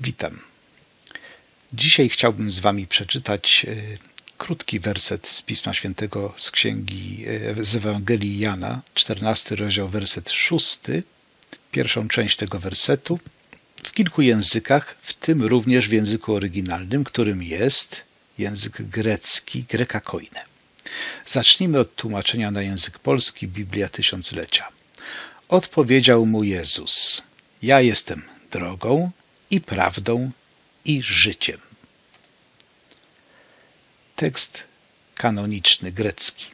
Witam. Dzisiaj chciałbym z Wami przeczytać e, krótki werset z Pisma Świętego z księgi e, z Ewangelii Jana, 14 rozdział, werset 6, pierwszą część tego wersetu w kilku językach, w tym również w języku oryginalnym, którym jest język grecki, greka koine. Zacznijmy od tłumaczenia na język polski Biblia Tysiąclecia. Odpowiedział mu Jezus: Ja jestem drogą i prawdą i życiem. Tekst kanoniczny grecki.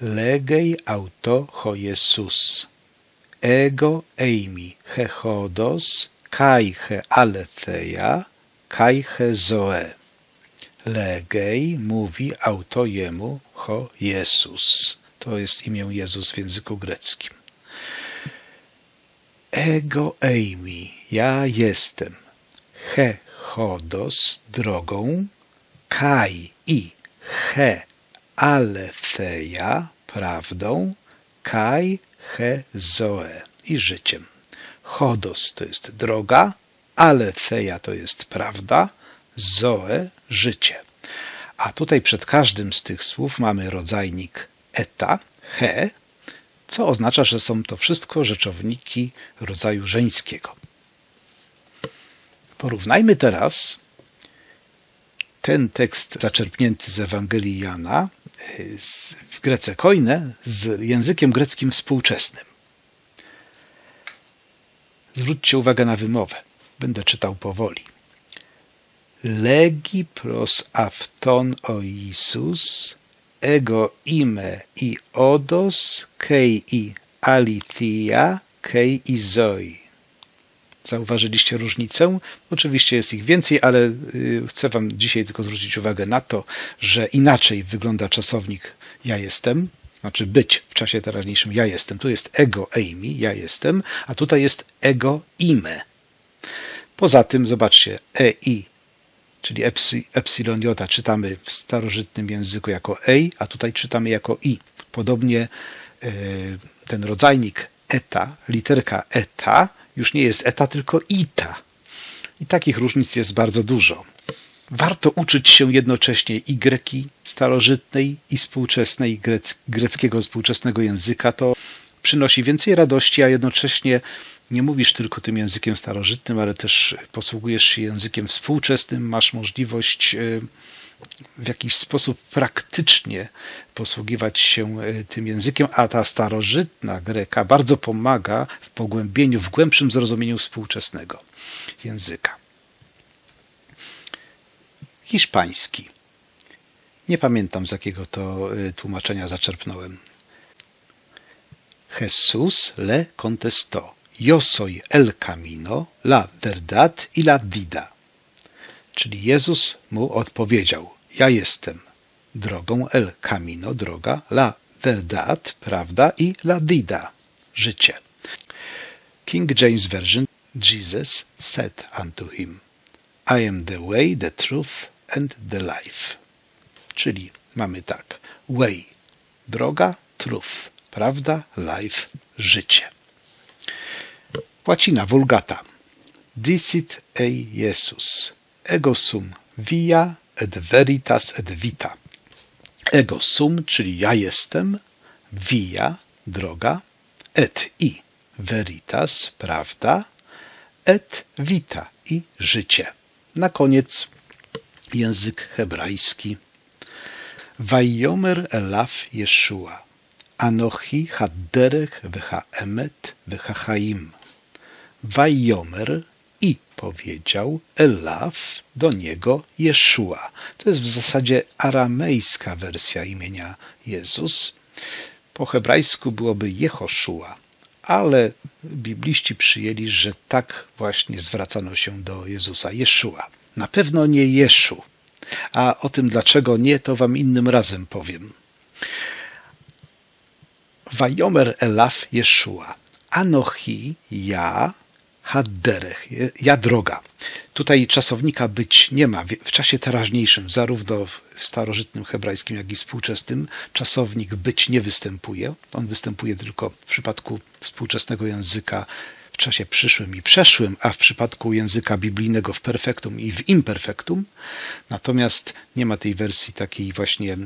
Legej auto ho Jesus. Ego eimi he chodos kai he aletheia kai he zoe. Legej mówi auto jemu ho Jesus. To jest imię Jezus w języku greckim. Ego eimi, ja jestem. He chodos, drogą. Kai i he aletheia, prawdą. Kai he zoe i życiem. Chodos to jest droga, aletheia to jest prawda, zoe życie. A tutaj przed każdym z tych słów mamy rodzajnik eta, he, co oznacza, że są to wszystko rzeczowniki rodzaju żeńskiego. Porównajmy teraz ten tekst zaczerpnięty z Ewangelii Jana y, w Grece koine z językiem greckim współczesnym. Zwróćcie uwagę na wymowę. Będę czytał powoli. Legi pros afton o Isus, ego ime i odos, kei i alithia, kei i zoi. Zauważyliście różnicę? Oczywiście jest ich więcej, ale y, chcę Wam dzisiaj tylko zwrócić uwagę na to, że inaczej wygląda czasownik ja jestem, znaczy być w czasie teraźniejszym ja jestem. Tu jest ego eimi, ja jestem, a tutaj jest ego ime. Poza tym, zobaczcie, ei, czyli epsilon jota czytamy w starożytnym języku jako ei, a tutaj czytamy jako i. Podobnie y, ten rodzajnik eta, literka eta, już nie jest eta, tylko ita. I takich różnic jest bardzo dużo. Warto uczyć się jednocześnie i greki starożytnej, i współczesnej, grec, greckiego współczesnego języka. To przynosi więcej radości, a jednocześnie nie mówisz tylko tym językiem starożytnym, ale też posługujesz się językiem współczesnym, masz możliwość e, w jakiś sposób praktycznie posługiwać się e, tym językiem, a ta starożytna greka bardzo pomaga w pogłębieniu, w głębszym zrozumieniu współczesnego języka. Hiszpański. Nie pamiętam z jakiego to e, tłumaczenia zaczerpnąłem. Jesús le contestó, yo soy el camino, la verdad y la vida. Czyli Jezus mu odpowiedział, ja jestem drogą el camino, droga, la verdad, prawda i la vida, życie. King James Version, Jesus said unto him, I am the way, the truth and the life. Czyli mamy tak, way, droga, truth, prawda, life, życie. Łacina, vulgata. Dicit ei Jesus, ego sum via et veritas et vita. Ego sum, czyli ja jestem, via, droga, et i, veritas, prawda, et vita i życie. Na koniec język hebrajski. Vajomer elaf Yeshua. Anochi hadderech vecha emet vecha chaim. Vajomer i powiedział Elaf do niego Jeszua. To jest w zasadzie aramejska wersja imienia Jezus. Po hebrajsku byłoby Jehoszua, ale bibliści przyjęli, że tak właśnie zwracano się do Jezusa. Jeszua. Na pewno nie Jeszu. A o tym dlaczego nie, to wam innym razem powiem. Vajomer Elaf Jeszua. Anochi, ja, hadderech, ja droga. Tutaj czasownika być nie ma. W czasie teraźniejszym, zarówno w starożytnym hebrajskim, jak i współczesnym, czasownik być nie występuje. On występuje tylko w przypadku współczesnego języka w czasie przyszłym i przeszłym, a w przypadku języka biblijnego w perfektum i w imperfektum. Natomiast nie ma tej wersji takiej właśnie,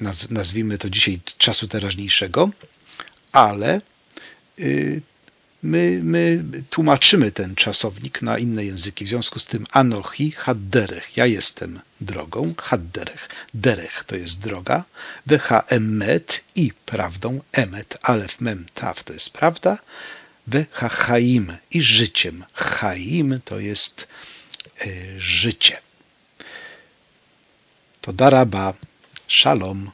naz- nazwijmy to dzisiaj czasu teraźniejszego, ale y, my, my tłumaczymy ten czasownik na inne języki. W związku z tym Anochi hadderech, ja jestem drogą, hadderech, derech to jest droga, wecha i prawdą, emet, alef, mem, taw to jest prawda, wecha chaim i życiem, chaim to jest y, życie. To daraba, shalom.